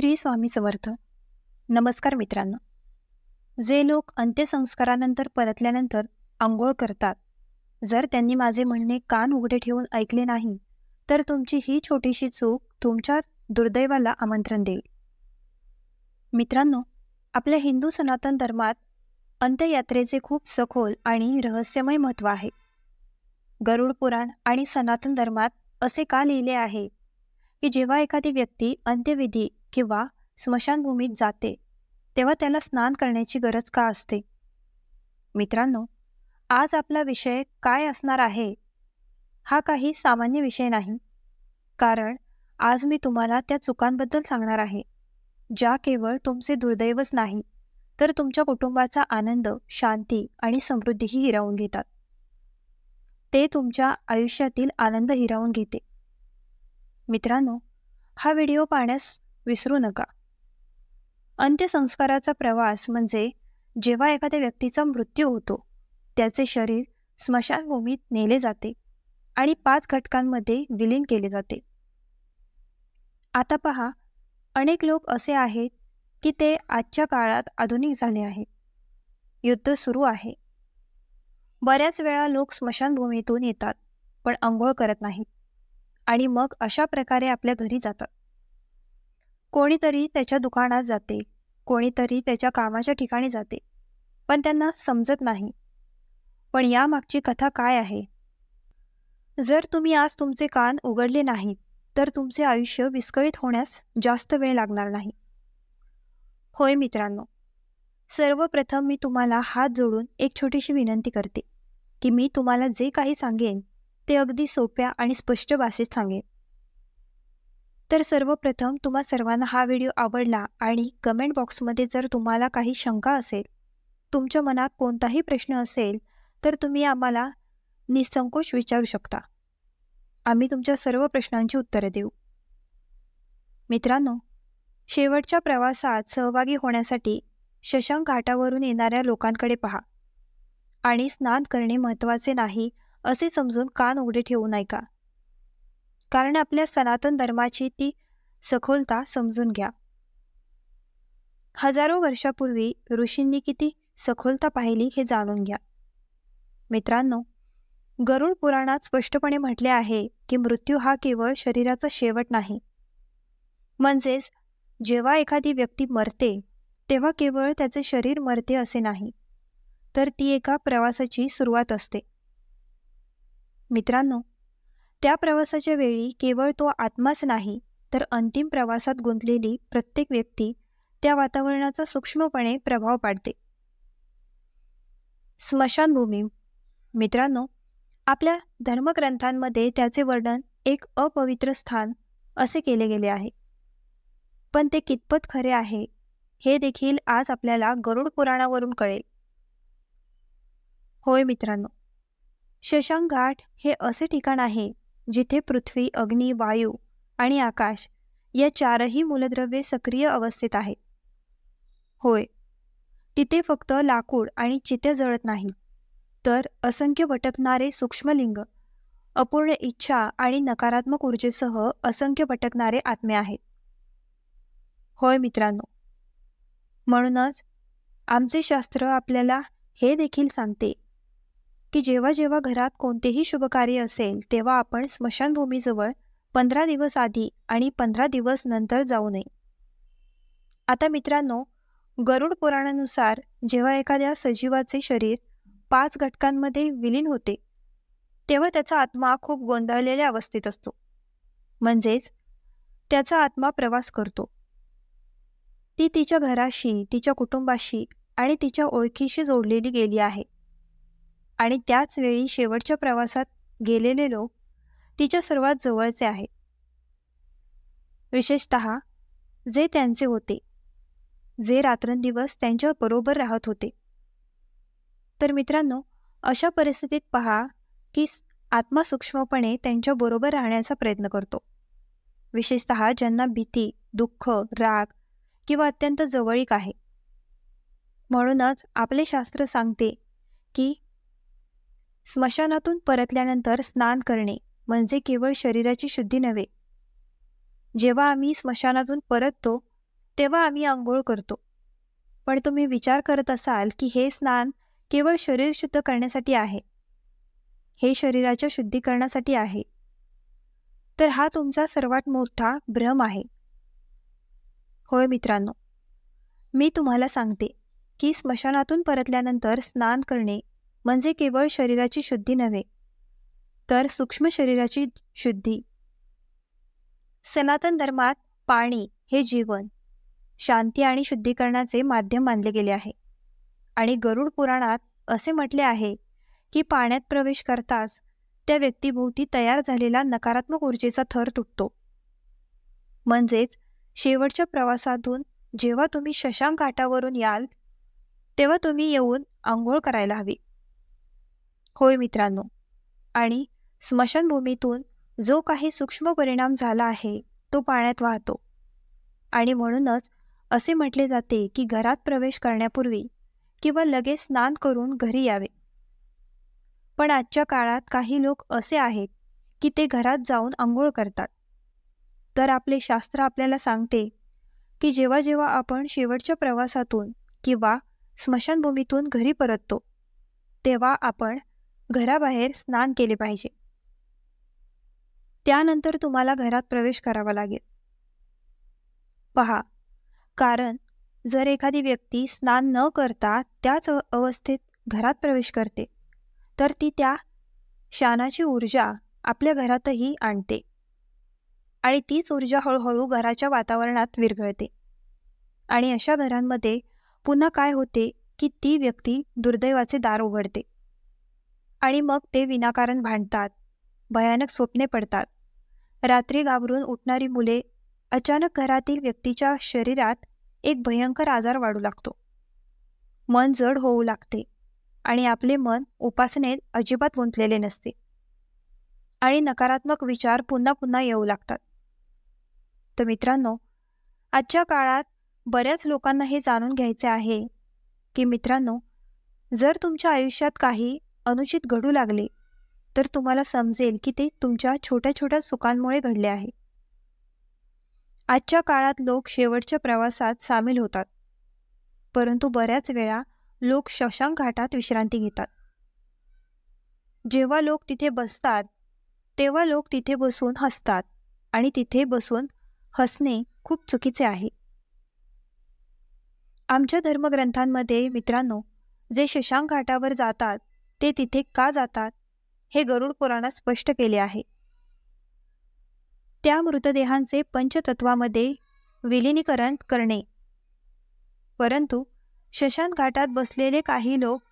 श्री स्वामी समर्थ. नमस्कार मित्रांनो. जे लोक अंत्यसंस्कारानंतर परतल्यानंतर आंघोळ करतात जर त्यांनी माझे म्हणणे कान उघडे ठेवून ऐकले नाही तर तुमची ही छोटीशी चूक तुमच्या दुर्दैवाला आमंत्रण देईल. मित्रांनो आपल्या हिंदू सनातन धर्मात अंत्ययात्रेचे खूप सखोल आणि रहस्यमय महत्त्व आहे. गरुड पुराण आणि सनातन धर्मात असे का लिहिले आहे की जेव्हा एखादी व्यक्ती अंत्यविधी किंवा स्मशानभूमीत जाते तेव्हा त्याला स्नान करण्याची गरज का असते? मित्रांनो आज आपला विषय काय असणार आहे? हा काही सामान्य विषय नाही. कारण आज मी तुम्हाला त्या चुकांबद्दल सांगणार आहे ज्या केवळ तुमचे दुर्दैवच नाही तर तुमच्या कुटुंबाचा आनंद शांती आणि समृद्धीही हिरावून घेतात. ते तुमच्या आयुष्यातील आनंद हिरावून घेते. मित्रांनो हा व्हिडिओ पाहण्यास विसरू नका. अंत्यसंस्काराचा प्रवास म्हणजे जेव्हा एखाद्या व्यक्तीचा मृत्यू होतो त्याचे शरीर स्मशानभूमीत नेले जाते आणि पाच घटकांमध्ये विलीन केले जाते. आता पहा अनेक लोक असे आहेत की ते आजच्या काळात आधुनिक झाले आहेत युद्ध सुरू आहे. बऱ्याच वेळा लोक स्मशानभूमीतून येतात पण आंघोळ करत नाहीत आणि मग अशा प्रकारे आपल्या घरी जातात. कोणीतरी त्याच्या दुकानात जाते कोणीतरी त्याच्या कामाच्या ठिकाणी जाते पण त्यांना समजत नाही. पण यामागची कथा काय आहे? जर तुम्ही आज तुमचे कान उघडले नाहीत तर तुमचे आयुष्य विस्कळीत होण्यास जास्त वेळ लागणार नाही. होय मित्रांनो सर्वप्रथम मी तुम्हाला हात जोडून एक छोटीशी विनंती करते की मी तुम्हाला जे काही सांगेन ते अगदी सोप्या आणि स्पष्ट भाषेत सांगेन. तर सर्वप्रथम तुम्हा सर्वांना हा व्हिडिओ आवडला आणि कमेंट बॉक्समध्ये जर तुम्हाला काही शंका असेल तुमच्या मनात कोणताही प्रश्न असेल तर तुम्ही आम्हाला निसंकोच विचारू शकता. आम्ही तुमच्या सर्व प्रश्नांची उत्तरे देऊ. मित्रांनो शेवटच्या प्रवासात सहभागी होण्यासाठी शशांक घाटावरून येणाऱ्या लोकांकडे पहा आणि स्नान करणे महत्त्वाचे नाही असे समजून कान उघडे ठेवू नये का कारण आपल्या सनातन धर्माची ती सखोलता समजून घ्या. हजारो वर्षापूर्वी ऋषींनी किती सखोलता पाहिली हे जाणून घ्या. मित्रांनो गरुड पुराणात स्पष्टपणे म्हटले आहे की मृत्यू हा केवळ शरीराचा शेवट नाही. म्हणजेच जेव्हा एखादी व्यक्ती मरते तेव्हा केवळ त्याचे शरीर मरते असे नाही तर ती एका प्रवासाची सुरुवात असते. मित्रांनो त्या प्रवासाच्या वेळी केवळ तो आत्माच नाही तर अंतिम प्रवासात गुंतलेली प्रत्येक व्यक्ती त्या वातावरणाचा सूक्ष्मपणे प्रभाव पाडते. स्मशानभूमी. मित्रांनो आपल्या धर्मग्रंथांमध्ये त्याचे वर्णन एक अपवित्र स्थान असे केले गेले आहे. पण ते कितपत खरे आहे हे देखील आज आपल्याला गरुड पुराणावरून कळेल. होय मित्रांनो शशांक घाट हे असे ठिकाण आहे जिथे पृथ्वी अग्नी वायू आणि आकाश या चारही मूलद्रव्ये सक्रिय अवस्थेत आहेत. होय तिथे फक्त लाकूड आणि चित्या जळत नाही. तर असंख्य भटकणारे सूक्ष्मलिंग अपूर्ण इच्छा आणि नकारात्मक ऊर्जेसह असंख्य भटकणारे आत्मे आहेत. होय मित्रांनो म्हणूनच आमचे शास्त्र आपल्याला हे देखील सांगते की जेव्हा जेव्हा घरात कोणतेही शुभकार्य असेल तेव्हा आपण स्मशानभूमीजवळ पंधरा दिवस आधी आणि पंधरा दिवस नंतर जाऊ नये. आता मित्रांनो गरुड पुराणानुसार जेव्हा एखाद्या सजीवाचे शरीर पाच घटकांमध्ये विलीन होते तेव्हा त्याचा आत्मा खूप गोंधळलेल्या अवस्थेत असतो. म्हणजेच त्याचा आत्मा प्रवास करतो. ती तिच्या घराशी तिच्या कुटुंबाशी आणि तिच्या ओळखीशी जोडलेली गेली आहे. आणि त्याच वेळी शेवटच्या प्रवासात गेलेले लोक तिच्या सर्वात जवळचे आहेत. विशेषत जे त्यांचे होते. जे रात्रंदिवस त्यांच्या बरोबर राहत होते. तर मित्रांनो अशा परिस्थितीत पहा की आत्मा सूक्ष्मपणे त्यांच्या बरोबर राहण्याचा प्रयत्न करतो. विशेषत ज्यांना भीती दुःख राग किंवा अत्यंत जवळीक आहे. म्हणूनच आपले शास्त्र सांगते की स्मशानातून परतल्यानंतर स्नान करणे म्हणजे केवळ शरीराची शुद्धी नव्हे. जेव्हा आम्ही स्मशानातून परततो तेव्हा आम्ही आंघोळ करतो. पण तुम्ही विचार करत असाल की हे स्नान केवळ शरीर शुद्ध करण्यासाठी आहे. हे शरीराच्या शुद्धीकरणासाठी आहे. तर हा तुमचा सर्वात मोठा भ्रम आहे. होय मित्रांनो मी तुम्हाला सांगते की स्मशानातून परतल्यानंतर स्नान करणे म्हणजे केवळ शरीराची शुद्धी नव्हे तर सूक्ष्म शरीराची शुद्धी. सनातन धर्मात पाणी हे जीवन शांती आणि शुद्धीकरणाचे माध्यम मानले गेले आहे. आणि गरुड पुराणात असे म्हटले आहे की पाण्यात प्रवेश करताच त्या व्यक्तीभोवती तयार झालेला नकारात्मक ऊर्जेचा थर तुटतो. म्हणजेच शेवटच्या प्रवासातून जेव्हा तुम्ही शशांक घाटावरून याल तेव्हा तुम्ही येऊन आंघोळ करायला हवी. होय मित्रांनो. आणि स्मशानभूमीतून जो काही सूक्ष्म परिणाम झाला आहे तो पाण्यात वाहतो. आणि म्हणूनच असे म्हटले जाते की घरात प्रवेश करण्यापूर्वी किंवा लगेच स्नान करून घरी यावे. पण आजच्या काळात काही लोक असे आहेत की ते घरात जाऊन आंघोळ करतात. तर आपले शास्त्र आपल्याला सांगते की जेव्हा जेव्हा आपण शेवटच्या प्रवासातून किंवा स्मशानभूमीतून घरी परततो तेव्हा आपण घराबाहेर स्नान केले पाहिजे. त्यानंतर तुम्हाला घरात प्रवेश करावा लागेल. पहा कारण जर एखादी व्यक्ती स्नान न करता त्याच अवस्थेत घरात प्रवेश करते तर ती त्या शानाची ऊर्जा आपल्या घरातही आणते आणि तीच ऊर्जा हळूहळू घराच्या वातावरणात विरघळते. आणि अशा घरांमध्ये पुन्हा काय होते की ती व्यक्ती दुर्दैवाचे दार उघडते. आणि मग ते विनाकारण भांडतात. भयानक स्वप्ने पडतात. रात्री घाबरून उठणारी मुले अचानक घरातील व्यक्तीच्या शरीरात एक भयंकर आजार वाढू लागतो. मन जड होऊ लागते आणि आपले मन उपासनेत अजिबात गुंतलेले नसते. आणि नकारात्मक विचार पुन्हा पुन्हा येऊ लागतात. तर मित्रांनो आजच्या काळात बऱ्याच लोकांना हे जाणून घ्यायचे आहे की मित्रांनो जर तुमच्या आयुष्यात काही अनुचित घडू लागले तर तुम्हाला समजेल की ते तुमच्या छोट्या छोट्या सुखांमुळे घडले आहे. आजच्या काळात लोक शेवटच्या प्रवासात सामील होतात परंतु बऱ्याच वेळा लोक शशांक घाटात विश्रांती घेतात. जेव्हा लोक तिथे बसतात तेव्हा लोक तिथे बसून हसतात आणि तिथे बसून हसणे खूप चुकीचे आहे. आमच्या धर्मग्रंथांमध्ये मित्रांनो जे शशांक घाटावर जातात ते तिथे का जातात हे गरुड पुराणात स्पष्ट केले आहे. त्या मृतदेहांचे पंचतत्वामध्ये विलिनीकरण करणे. परंतु शशांक घाटात बसलेले काही लोक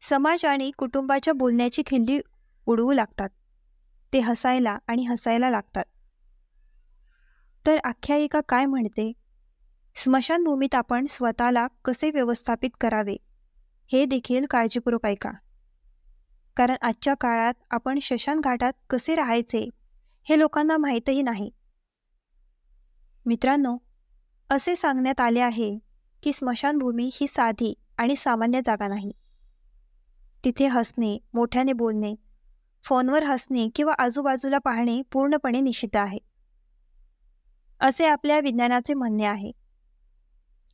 समाज आणि कुटुंबाच्या बोलण्याची खिल्ली उडवू लागतात. ते हसायला आणि हसायला लागतात. तर आख्यायिका काय म्हणते? स्मशानभूमीत आपण स्वतःला कसे व्यवस्थापित करावे? हे देखील काळजीपूर्वक ऐका. कारण आजच्या काळात आपण शशान घाटात कसे राहायचे हे लोकांना माहीतही नाही. मित्रांनो असे सांगण्यात आले आहे की स्मशानभूमी ही साधी आणि सामान्य जागा नाही. तिथे हसणे मोठ्याने बोलणे फोनवर हसणे किंवा आजूबाजूला पाहणे पूर्णपणे निषिद्ध आहे. असे आपल्या विज्ञानाचे म्हणणे आहे.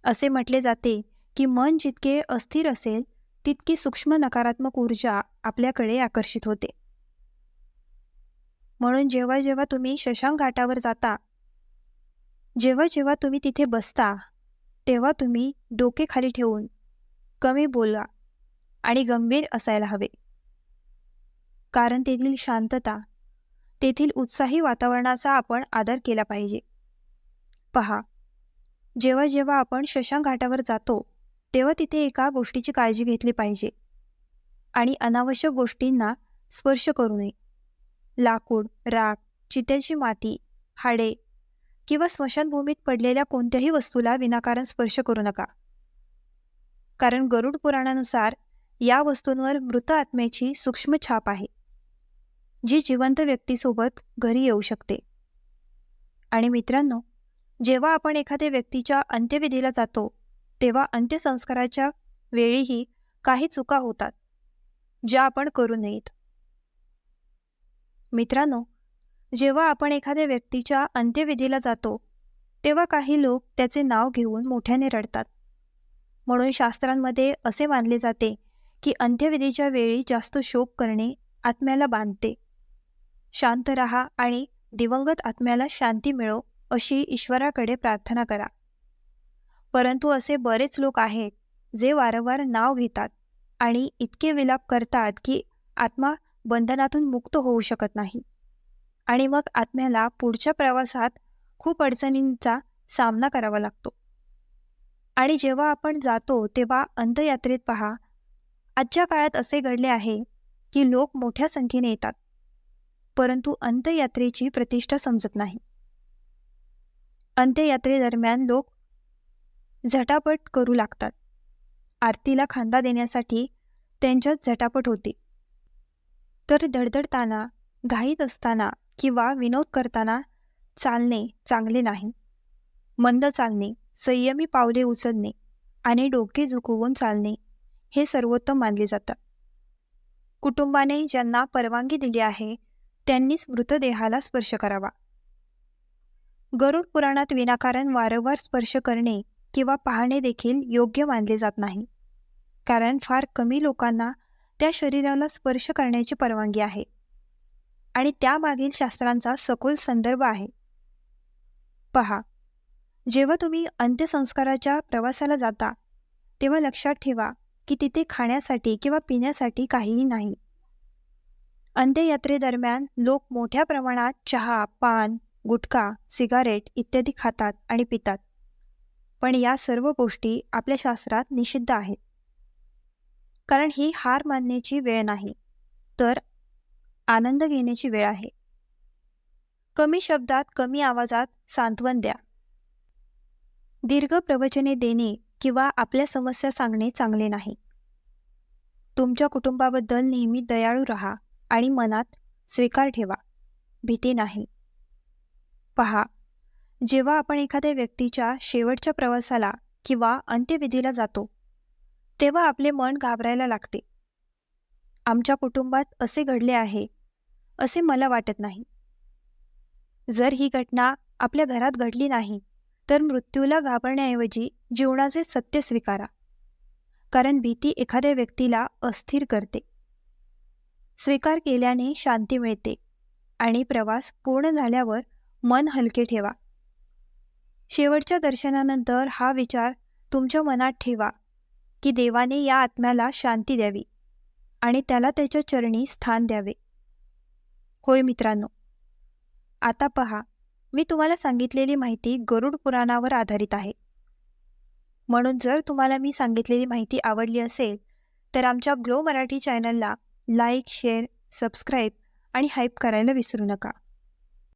असे म्हटले जाते की मन जितके अस्थिर असेल तितकी सूक्ष्म नकारात्मक ऊर्जा आपल्याकडे आकर्षित होते. म्हणून जेव्हा जेव्हा तुम्ही शशांक घाटावर जाता जेव्हा जेव्हा तुम्ही तिथे बसता तेव्हा तुम्ही डोके खाली ठेवून कमी बोला आणि गंभीर असायला हवे. कारण तेथील शांतता तेथील उत्साही वातावरणाचा आपण आदर केला पाहिजे. पहा जेव्हा जेव्हा आपण शशांक घाटावर जातो तेव्हा तिथे एका गोष्टीची काळजी घेतली पाहिजे. आणि अनावश्यक गोष्टींना स्पर्श करू नये. लाकूड राख चित्याची माती हाडे किंवा स्मशानभूमीत पडलेल्या कोणत्याही वस्तूला विनाकारण स्पर्श करू नका. कारण गरुड पुराणानुसार या वस्तूंवर मृत आत्म्याची सूक्ष्म छाप आहे जी जिवंत व्यक्तीसोबत घरी येऊ शकते. आणि मित्रांनो जेव्हा आपण एखाद्या व्यक्तीच्या अंत्यविधीला जातो तेव्हा अंत्यसंस्काराच्या वेळीही काही चुका होतात ज्या आपण करू नयेत. मित्रांनो जेव्हा आपण एखाद्या व्यक्तीच्या अंत्यविधीला जातो तेव्हा काही लोक त्याचे नाव घेऊन मोठ्याने रडतात. म्हणून शास्त्रांमध्ये असे मानले जाते की अंत्यविधीच्या वेळी जास्त शोक करणे आत्म्याला बांधते. शांत रहा आणि दिवंगत आत्म्याला शांती मिळो अशी ईश्वराकडे प्रार्थना करा. परंतु असे बरेच लोक आहेत जे वारंवार नाव घेतात आणि इतके विलाप करतात की आत्मा बंधनातून मुक्त होऊ शकत नाही. आणि मग आत्म्याला पुढच्या प्रवासात खूप अडचणींचा सामना करावा लागतो. आणि जेव्हा आपण जातो तेव्हा अंतयात्रेत पहा आजच्या काळात असे घडले आहे की लोक मोठ्या संख्येने येतात परंतु अंत्ययात्रेची प्रतिष्ठा समजत नाही. अंत्ययात्रेदरम्यान लोक झटापट करू लागतात. आरतीला खांदा देण्यासाठी त्यांच्यात झटापट होते. तर धडधडताना घाईत असताना किंवा विनोद करताना चालणे चांगले नाही. मंद चालणे संयमी पावले उचलणे आणि डोके झुकवून चालणे हे सर्वोत्तम मानले जातात कुटुंबाने ज्यांना परवानगी दिली आहे त्यांनीच मृतदेहाला स्पर्श करावा. गरुड पुराणात विनाकारण वारंवार स्पर्श करणे किंवा पाहणे देखील योग्य मानले जात नाही. कारण फार कमी लोकांना त्या शरीराला स्पर्श करण्याची परवानगी आहे. आणि त्यामागील शास्त्रांचा सखोल संदर्भ आहे. पहा. जेव्हा तुम्ही अंत्यसंस्काराच्या प्रवासाला जाता तेव्हा लक्षात ठेवा की तिथे खाण्यासाठी किंवा पिण्यासाठी काहीही नाही. अंत्ययात्रेदरम्यान लोक मोठ्या प्रमाणात चहा पान गुटखा सिगारेट इत्यादी खातात आणि पितात. पण या सर्व गोष्टी आपल्या शास्त्रात निषिद्ध आहेत. कारण ही हार मानण्याची वेळ नाही तर आनंद घेण्याची वेळ आहे. कमी शब्दात कमी आवाजात सांत्वन द्या. दीर्घ प्रवचने देणे किंवा आपल्या समस्या सांगणे चांगले नाही. तुमच्या कुटुंबाबद्दल नेहमी दयाळू राहा आणि मनात स्वीकार ठेवा. भीती नाही. पहा जेव्हा आपण एखाद्या व्यक्तीच्या शेवटच्या प्रवासाला किंवा अंत्यविधीला जातो तेव्हा आपले मन घाबरायला लागते. आमच्या कुटुंबात असे घडले आहे असे मला वाटत नाही. जर ही घटना आपल्या घरात घडली नाही तर मृत्यूला घाबरण्याऐवजी जीवनाचे सत्य स्वीकारा. कारण भीती एखाद्या व्यक्तीला अस्थिर करते. स्वीकार केल्याने शांती मिळते आणि प्रवास पूर्ण झाल्यावर मन हलके ठेवा. शेवटच्या दर्शनानंतर हा विचार तुमच्या मनात ठेवा की देवाने या आत्म्याला शांती द्यावी आणि त्याला त्याच्या चरणी स्थान द्यावे. होय मित्रांनो आता पहा मी तुम्हाला सांगितलेली माहिती गरुड पुराणावर आधारित आहे. म्हणून जर तुम्हाला मी सांगितलेली माहिती आवडली असेल तर आमच्या ग्लो मराठी चॅनलला लाईक शेअर सबस्क्राईब आणि हाईप करायला विसरू नका.